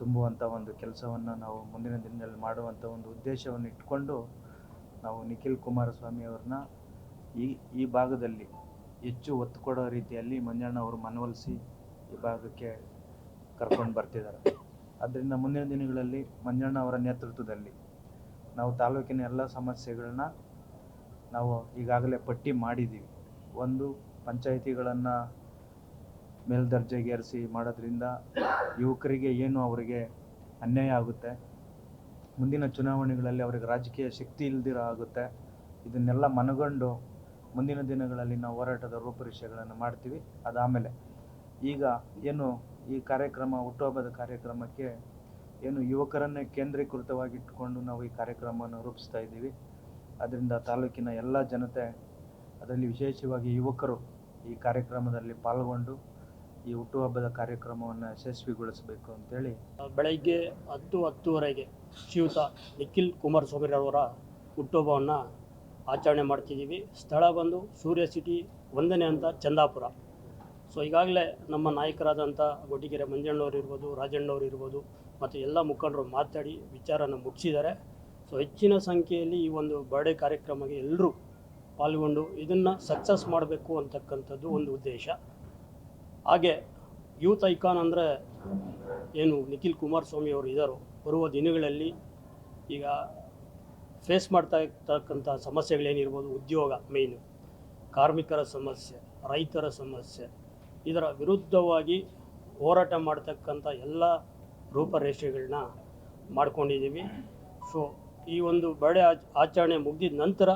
ತುಂಬುವಂಥ ಒಂದು ಕೆಲಸವನ್ನು ನಾವು ಮುಂದಿನ ದಿನದಲ್ಲಿ ಮಾಡುವಂಥ ಒಂದು ಉದ್ದೇಶವನ್ನು ಇಟ್ಕೊಂಡು ನಾವು ನಿಖಿಲ್ ಕುಮಾರಸ್ವಾಮಿ ಅವ್ರನ್ನ ಈ ಈ ಭಾಗದಲ್ಲಿ ಹೆಚ್ಚು ಒತ್ತು ಕೊಡೋ ರೀತಿಯಲ್ಲಿ ಮಂಜಣ್ಣ ಅವರು ಮನವೊಲಿಸಿ ಈ ಭಾಗಕ್ಕೆ ಕರ್ಕೊಂಡು ಬರ್ತಿದ್ದಾರೆ. ಆದ್ದರಿಂದ ಮುಂದಿನ ದಿನಗಳಲ್ಲಿ ಮಂಜಣ್ಣ ಅವರ ನೇತೃತ್ವದಲ್ಲಿ ನಾವು ತಾಲೂಕಿನ ಎಲ್ಲ ಸಮಸ್ಯೆಗಳನ್ನ ನಾವು ಈಗಾಗಲೇ ಪಟ್ಟಿ ಮಾಡಿದ್ದೀವಿ. ಒಂದು, ಪಂಚಾಯಿತಿಗಳನ್ನು ಮೇಲ್ದರ್ಜೆಗೇರಿಸಿ ಮಾಡೋದ್ರಿಂದ ಯುವಕರಿಗೆ ಏನು ಅವರಿಗೆ ಅನ್ಯಾಯ ಆಗುತ್ತೆ. ಮುಂದಿನ ಚುನಾವಣೆಗಳಲ್ಲಿ ಅವರಿಗೆ ರಾಜಕೀಯ ಶಕ್ತಿ ಇಲ್ದಿರೋ ಆಗುತ್ತೆ. ಇದನ್ನೆಲ್ಲ ಮನಗಂಡು ಮುಂದಿನ ದಿನಗಳಲ್ಲಿ ನಾವು ಹೋರಾಟದ ರೂಪುರೇಷೆಗಳನ್ನು ಮಾಡ್ತೀವಿ. ಅದಾದಮೇಲೆ ಈಗ ಏನು ಈ ಕಾರ್ಯಕ್ರಮ, ಹುಟ್ಟುಹಬ್ಬದ ಕಾರ್ಯಕ್ರಮಕ್ಕೆ ಏನು ಯುವಕರನ್ನೇ ಕೇಂದ್ರೀಕೃತವಾಗಿಟ್ಟುಕೊಂಡು ನಾವು ಈ ಕಾರ್ಯಕ್ರಮವನ್ನು ರೂಪಿಸ್ತಾ ಇದ್ದೀವಿ. ಅದರಿಂದ ತಾಲೂಕಿನ ಎಲ್ಲ ಜನತೆ ಅದರಲ್ಲಿ ವಿಶೇಷವಾಗಿ ಯುವಕರು ಈ ಕಾರ್ಯಕ್ರಮದಲ್ಲಿ ಪಾಲ್ಗೊಂಡು ಈ ಹುಟ್ಟುಹಬ್ಬದ ಕಾರ್ಯಕ್ರಮವನ್ನು ಯಶಸ್ವಿಗೊಳಿಸಬೇಕು ಅಂತೇಳಿ ಬೆಳಗ್ಗೆ ಹತ್ತು ಹತ್ತುವರೆಗೆ ಶ್ರೀಯುತ ನಿಖಿಲ್ ಕುಮಾರಸ್ವಾಮಿರವರ ಹುಟ್ಟುಹಬ್ಬವನ್ನು ಆಚರಣೆ ಮಾಡ್ತಿದ್ದೀವಿ. ಸ್ಥಳ ಬಂದು ಸೂರ್ಯ ಸಿಟಿ ಒಂದನೇ ಅಂತ ಚಂದಾಪುರ. ಸೊ ಈಗಾಗಲೇ ನಮ್ಮ ನಾಯಕರಾದಂಥ ಗೊಡ್ಡಿಗೆರೆ ಮಂಜಣ್ಣವ್ರು ಇರ್ಬೋದು, ರಾಜಣ್ಣವ್ರು ಇರ್ಬೋದು, ಮತ್ತು ಎಲ್ಲ ಮುಖಂಡರು ಮಾತಾಡಿ ವಿಚಾರನ ಮುಟ್ಟಿಸಿದ್ದಾರೆ ಸೊ ಹೆಚ್ಚಿನ ಸಂಖ್ಯೆಯಲ್ಲಿ ಈ ಒಂದು ಬರ್ಡೇ ಕಾರ್ಯಕ್ರಮಕ್ಕೆ ಎಲ್ಲರೂ ಪಾಲ್ಗೊಂಡು ಇದನ್ನು ಸಕ್ಸಸ್ ಮಾಡಬೇಕು ಅಂತಕ್ಕಂಥದ್ದು ಒಂದು ಉದ್ದೇಶ. ಹಾಗೆ ಯೂತ್ ಐಕಾನ್ ಅಂದರೆ ಏನು ನಿಖಿಲ್ ಕುಮಾರಸ್ವಾಮಿ ಅವರು ಇದ್ದಾರೋ ಬರುವ ದಿನಗಳಲ್ಲಿ ಈಗ ಫೇಸ್ ಮಾಡ್ತಾ ಇರ್ತಕ್ಕಂಥ ಸಮಸ್ಯೆಗಳೇನಿರ್ಬೋದು, ಉದ್ಯೋಗ ಮೇಯ್ನು ಕಾರ್ಮಿಕರ ಸಮಸ್ಯೆ, ರೈತರ ಸಮಸ್ಯೆ, ಇದರ ವಿರುದ್ಧವಾಗಿ ಹೋರಾಟ ಮಾಡ್ತಕ್ಕಂಥ ಎಲ್ಲ ರೂಪರೇಷೆಗಳನ್ನ ಮಾಡ್ಕೊಂಡಿದ್ದೀವಿ. ಸೊ ಈ ಒಂದು ಆಚ, ಆಚರಣೆ ಮುಗಿದ ನಂತರ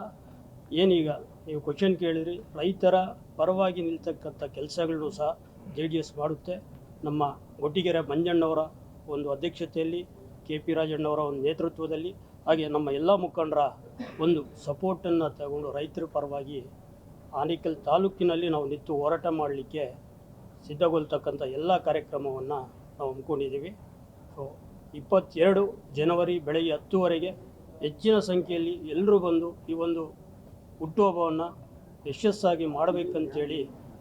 ಏನೀಗ ನೀವು ಕ್ವಶನ್ ಕೇಳಿದ್ರಿ, ರೈತರ ಪರವಾಗಿ ನಿಲ್ತಕ್ಕಂಥ ಕೆಲಸಗಳನ್ನು ಸಹ ಜೆ ಡಿ ಎಸ್ ಮಾಡುತ್ತೆ. ನಮ್ಮ ಗೊಟ್ಟಿಗೆರೆ ಮಂಜಣ್ಣವರ ಒಂದು ಅಧ್ಯಕ್ಷತೆಯಲ್ಲಿ ಕೆ ಪಿ ರಾಜಣ್ಣವರ ಒಂದು ನೇತೃತ್ವದಲ್ಲಿ, ಹಾಗೆ ನಮ್ಮ ಎಲ್ಲ ಮುಖಂಡರ ಒಂದು ಸಪೋರ್ಟನ್ನು ತಗೊಂಡು ರೈತರ ಪರವಾಗಿ ಆನೇಕಲ್ ತಾಲೂಕಿನಲ್ಲಿ ನಾವು ನಿಂತು ಹೋರಾಟ ಮಾಡಲಿಕ್ಕೆ ಸಿದ್ಧಗೊಳ್ತಕ್ಕಂಥ ಎಲ್ಲ ಕಾರ್ಯಕ್ರಮವನ್ನು ನಾವು ಹಮ್ಮಿಕೊಂಡಿದ್ದೀವಿ. ಸೊ ಇಪ್ಪತ್ತೆರಡು ಜನವರಿ ಬೆಳಗ್ಗೆ ಹತ್ತುವರೆಗೆ ಹೆಚ್ಚಿನ ಸಂಖ್ಯೆಯಲ್ಲಿ ಎಲ್ಲರೂ ಬಂದು ಈ ಒಂದು ಹುಟ್ಟುಹಬ್ಬವನ್ನು ಯಶಸ್ಸಾಗಿ ಮಾಡಬೇಕಂತೇಳಿ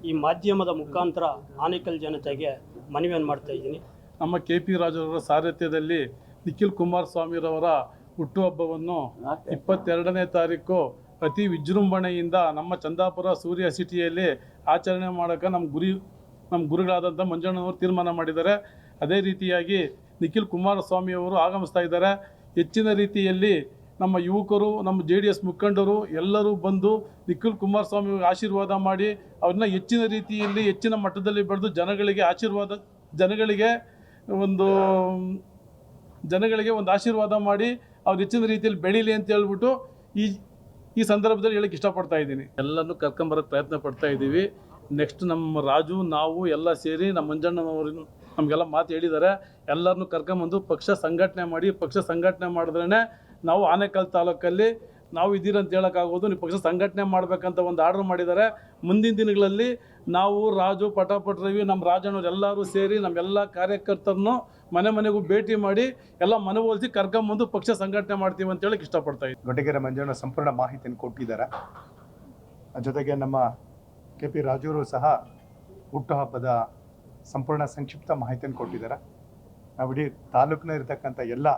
ಈ ಮಾಧ್ಯಮದ ಮುಖಾಂತರ ಆನೇಕಲ್ ಜನತೆಗೆ ಮನವಿಯನ್ನು ಮಾಡ್ತಾ ಇದ್ದೀನಿ. ನಮ್ಮ ಕೆ ಪಿ ರಾಜರವರ ಸಾರಥ್ಯದಲ್ಲಿ ನಿಖಿಲ್ ಕುಮಾರಸ್ವಾಮಿರವರ ಹುಟ್ಟುಹಬ್ಬವನ್ನು ಇಪ್ಪತ್ತೆರಡನೇ ತಾರೀಕು ಅತಿ ವಿಜೃಂಭಣೆಯಿಂದ ನಮ್ಮ ಚಂದಾಪುರ ಸೂರ್ಯ ಸಿಟಿಯಲ್ಲಿ ಆಚರಣೆ ಮಾಡೋಕೆ ನಮ್ಮ ಗುರಿ, ನಮ್ಮ ಗುರುಗಳಾದಂಥ ಮಂಜಣ್ಣವರು ತೀರ್ಮಾನ ಮಾಡಿದ್ದಾರೆ. ಅದೇ ರೀತಿಯಾಗಿ ನಿಖಿಲ್ ಕುಮಾರಸ್ವಾಮಿಯವರು ಆಗಮಿಸ್ತಾ ಇದ್ದಾರೆ. ಹೆಚ್ಚಿನ ರೀತಿಯಲ್ಲಿ ನಮ್ಮ ಯುವಕರು, ನಮ್ಮ ಜೆ ಡಿ ಎಸ್ ಮುಖಂಡರು ಎಲ್ಲರೂ ಬಂದು ನಿಖಿಲ್ ಕುಮಾರಸ್ವಾಮಿ ಆಶೀರ್ವಾದ ಮಾಡಿ ಅವ್ರನ್ನ ಹೆಚ್ಚಿನ ರೀತಿಯಲ್ಲಿ ಹೆಚ್ಚಿನ ಮಟ್ಟದಲ್ಲಿ ಬೆಳೆದು ಜನಗಳಿಗೆ ಆಶೀರ್ವಾದ, ಜನಗಳಿಗೆ ಒಂದು ಜನಗಳಿಗೆ ಒಂದು ಆಶೀರ್ವಾದ ಮಾಡಿ ಅವ್ರು ಹೆಚ್ಚಿನ ರೀತಿಯಲ್ಲಿ ಬೆಳೀಲಿ ಅಂತ ಹೇಳ್ಬಿಟ್ಟು ಈ ಈ ಸಂದರ್ಭದಲ್ಲಿ ಹೇಳಕ್ಕೆ ಇಷ್ಟಪಡ್ತಾ ಇದ್ದೀನಿ. ಎಲ್ಲನೂ ಕರ್ಕೊಂಬರೋಕ್ಕೆ ಪ್ರಯತ್ನ ಪಡ್ತಾ ಇದ್ದೀವಿ. ನೆಕ್ಸ್ಟ್ ನಮ್ಮ ರಾಜು, ನಾವು ಎಲ್ಲ ಸೇರಿ ನಮ್ಮ ಮಂಜಣ್ಣನವರು ನಮಗೆಲ್ಲ ಮಾತು ಹೇಳಿದ್ದಾರೆ. ಎಲ್ಲರನ್ನೂ ಕರ್ಕೊಂಬಂದು ಪಕ್ಷ ಸಂಘಟನೆ ಮಾಡಿ, ಪಕ್ಷ ಸಂಘಟನೆ ಮಾಡಿದ್ರೇ ನಾವು ಆನೇಕಲ್ ತಾಲೂಕಲ್ಲಿ ನಾವು ಇದ್ದೀರಂತ ಹೇಳೋಕ್ಕಾಗೋದು ನೀವು ಪಕ್ಷ ಸಂಘಟನೆ ಮಾಡಬೇಕಂತ ಒಂದು ಆರ್ಡರ್ ಮಾಡಿದ್ದಾರೆ. ಮುಂದಿನ ದಿನಗಳಲ್ಲಿ ನಾವು ರಾಜು, ಪಟಾಪಟ್, ರವಿ ನಮ್ಮ ರಾಜನವರೆಲ್ಲರೂ ಎಲ್ಲರೂ ಸೇರಿ ನಮ್ಮೆಲ್ಲ ಕಾರ್ಯಕರ್ತರನ್ನು ಮನೆ ಮನೆಗೂ ಭೇಟಿ ಮಾಡಿ ಎಲ್ಲ ಮನವೊಲಿಸಿ ಕರ್ಕೊಂಬಂದು ಪಕ್ಷ ಸಂಘಟನೆ ಮಾಡ್ತೀವಿ ಅಂತ ಹೇಳಕ್ಕೆ ಇಷ್ಟಪಡ್ತಾ ಇದ್ದೀವಿ ಗೊಡ್ಡಿಗೆರೆ ಮಂಜಣ್ಣ ಸಂಪೂರ್ಣ ಮಾಹಿತಿಯನ್ನು ಕೊಟ್ಟಿದ್ದಾರೆ. ಜೊತೆಗೆ ನಮ್ಮ ಕೆ ಪಿ ರಾಜೂರು ಸಹ ಹುಟ್ಟುಹಬ್ಬದ ಸಂಪೂರ್ಣ ಸಂಕ್ಷಿಪ್ತ ಮಾಹಿತಿಯನ್ನು ಕೊಟ್ಟಿದ್ದಾರೆ. ನಾವು ಇಡೀ ತಾಲೂಕಿನ ಇರತಕ್ಕಂಥ ಎಲ್ಲ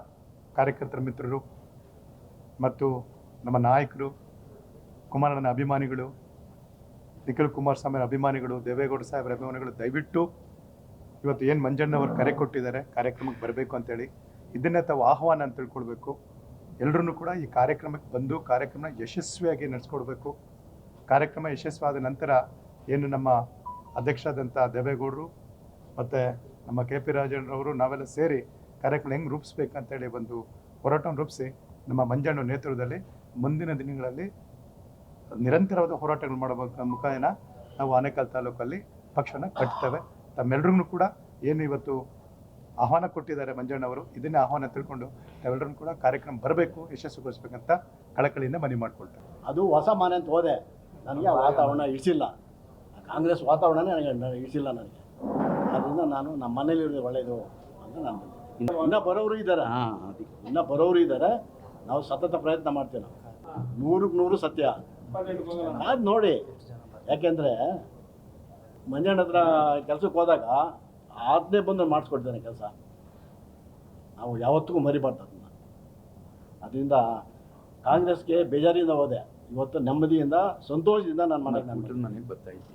ಕಾರ್ಯಕರ್ತರ ಮಿತ್ರರು ಮತ್ತು ನಮ್ಮ ನಾಯಕರು, ಕುಮಾರಣ್ಣನ ಅಭಿಮಾನಿಗಳು, ನಿಖಿಲ್ ಕುಮಾರಸ್ವಾಮಿ ಅಭಿಮಾನಿಗಳು, ದೇವೇಗೌಡ ಸಾಹೇಬರ ಅಭಿಮಾನಿಗಳು, ದಯವಿಟ್ಟು ಇವತ್ತು ಏನು ಮಂಜಣ್ಣವರು ಕರೆ ಕೊಟ್ಟಿದ್ದಾರೆ, ಕಾರ್ಯಕ್ರಮಕ್ಕೆ ಬರಬೇಕು ಅಂತೇಳಿ, ಇದನ್ನೇ ತಾವು ಆಹ್ವಾನ ಅಂತ ತಿಳ್ಕೊಳ್ಬೇಕು. ಎಲ್ಲರೂ ಕೂಡ ಈ ಕಾರ್ಯಕ್ರಮಕ್ಕೆ ಬಂದು ಕಾರ್ಯಕ್ರಮ ಯಶಸ್ವಿಯಾಗಿ ನಡೆಸ್ಕೊಡ್ಬೇಕು. ಕಾರ್ಯಕ್ರಮ ಯಶಸ್ವಾದ ನಂತರ ಏನು ನಮ್ಮ ಅಧ್ಯಕ್ಷರಾದಂಥ ದೇವೇಗೌಡರು ಮತ್ತು ನಮ್ಮ ಕೆ ಪಿ ರಾಜೇಂದ್ರವರು ನಾವೆಲ್ಲ ಸೇರಿ ಕಾರ್ಯಕ್ರಮ ಹೆಂಗೆ ರೂಪಿಸ್ಬೇಕಂತೇಳಿ ಒಂದು ಹೋರಾಟವನ್ನು ರೂಪಿಸಿ ನಮ್ಮ ಮಂಜಣ್ಣ ನೇತೃತ್ವದಲ್ಲಿ ಮುಂದಿನ ದಿನಗಳಲ್ಲಿ ನಿರಂತರವಾದ ಹೋರಾಟಗಳು ಮಾಡಬೇಕು ಮುಖಾಯನ ನಾವು ಆನೇಕಲ್ ತಾಲೂಕಲ್ಲಿ ಪಕ್ಷನ ಕಟ್ತೇವೆ. ತಮ್ಮೆಲ್ಲರಿಗೂ ಕೂಡ ಏನು ಇವತ್ತು ಆಹ್ವಾನ ಕೊಟ್ಟಿದ್ದಾರೆ ಮಂಜಣ್ಣವರು ಇದನ್ನೇ ಆಹ್ವಾನ ತಿಳ್ಕೊಂಡು ತಾವೆಲ್ಲರೂ ಕೂಡ ಕಾರ್ಯಕ್ರಮ ಬರಬೇಕು ಯಶಸ್ವಿಗೊಳಿಸ್ಬೇಕಂತ ಕಳಕಳಿಯಿಂದ ಮನವಿ ಮಾಡ್ಕೊಳ್ತೇವೆ. ಅದು ಹೊಸ ಮನೆ ಅಂತ ಹೋದೆ. ನನಗೆ ಆ ವಾತಾವರಣ ಇಳಿಸಿಲ್ಲ. ಕಾಂಗ್ರೆಸ್ ವಾತಾವರಣನೇ ನನಗೆ ಇಳಿಸಿಲ್ಲ ನನಗೆ. ಅದರಿಂದ ನಾನು ನಮ್ಮ ಮನೇಲಿ ಇರೋದು ಒಳ್ಳೆಯದು ಅಂತ ನಾನು ಇನ್ನೂ ಇನ್ನ ಬರೋರು ಇದ್ದಾರೆ. ಇನ್ನ ಬರೋರು ಇದ್ದಾರೆ. ನಾವು ಸತತ ಪ್ರಯತ್ನ ಮಾಡ್ತೀವಿ ನಾವು. ನೂರಕ್ಕೆ ನೂರು ಸತ್ಯ. ಅದು ನೋಡಿ. ಯಾಕೆಂದರೆ ಮಂಜಣ್ಣ ಹತ್ರ ಕೆಲಸಕ್ಕೆ ಹೋದಾಗ ಆತನೇ ಬಂದು ಮಾಡಿಸ್ಕೊಡ್ತಾನೆ ಕೆಲಸ. ನಾವು ಯಾವತ್ತಿಗೂ ಮರಿಬಾರ್ದು ಅದನ್ನ. ಅದರಿಂದ ಕಾಂಗ್ರೆಸ್ಗೆ ಬೇಜಾರಿಂದ ಹೋದೆ. ಇವತ್ತು ನೆಮ್ಮದಿಯಿಂದ ಸಂತೋಷದಿಂದ ನಾನು ಮಾಡಕ್ಕೆ ನಾನು ಮನೆಗೆ ಬರ್ತಾ ಇದ್ದೀನಿ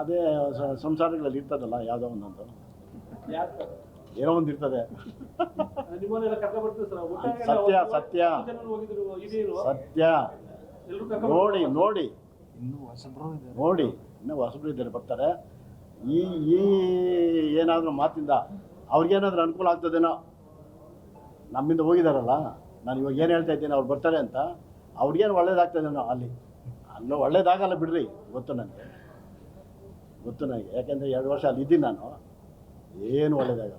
ಅದೇ ಸಂಸಾರಗಳಲ್ಲಿ ಇರ್ತದಲ್ಲ ಯಾವುದೋ ಒಂದೊಂದು ಏನೋ ಒಂದು ಇರ್ತದೆ. ಸತ್ಯ ಸತ್ಯ. ಸತ್ಯ. ನೋಡಿ ನೋಡಿ. ನೋಡಿ ಇನ್ನೂ ಹೊಸಬ್ರು ಇದ್ದಾರೆ ಬರ್ತಾರೆ. ಈ ಈ ಏನಾದರೂ ಮಾತಿಂದ ಅವ್ರಿಗೇನಾದ್ರೂ ಅನುಕೂಲ ಆಗ್ತದೇನೋ? ನಮ್ಮಿಂದ ಹೋಗಿದಾರಲ್ಲ ನಾನು ಇವಾಗ ಏನು ಹೇಳ್ತಾ ಇದ್ದೀನಿ ಅವ್ರು ಬರ್ತಾರೆ ಅಂತ ಅವ್ರಿಗೇನು ಒಳ್ಳೇದಾಗ್ತದೇನೋ ಅಲ್ಲಿ? ಅಲ್ಲೋ ಒಳ್ಳೇದಾಗಲ್ಲ ಬಿಡ್ರಿ ಗೊತ್ತು ನನಗೆ ಗೊತ್ತು ನನಗೆ ಯಾಕೆಂದರೆ ಎರಡು ವರ್ಷ ಅಲ್ಲಿ ಇದ್ದೀನಿ ನಾನು. ಏನು ಒಳ್ಳೇದಾಗಲ್ಲ.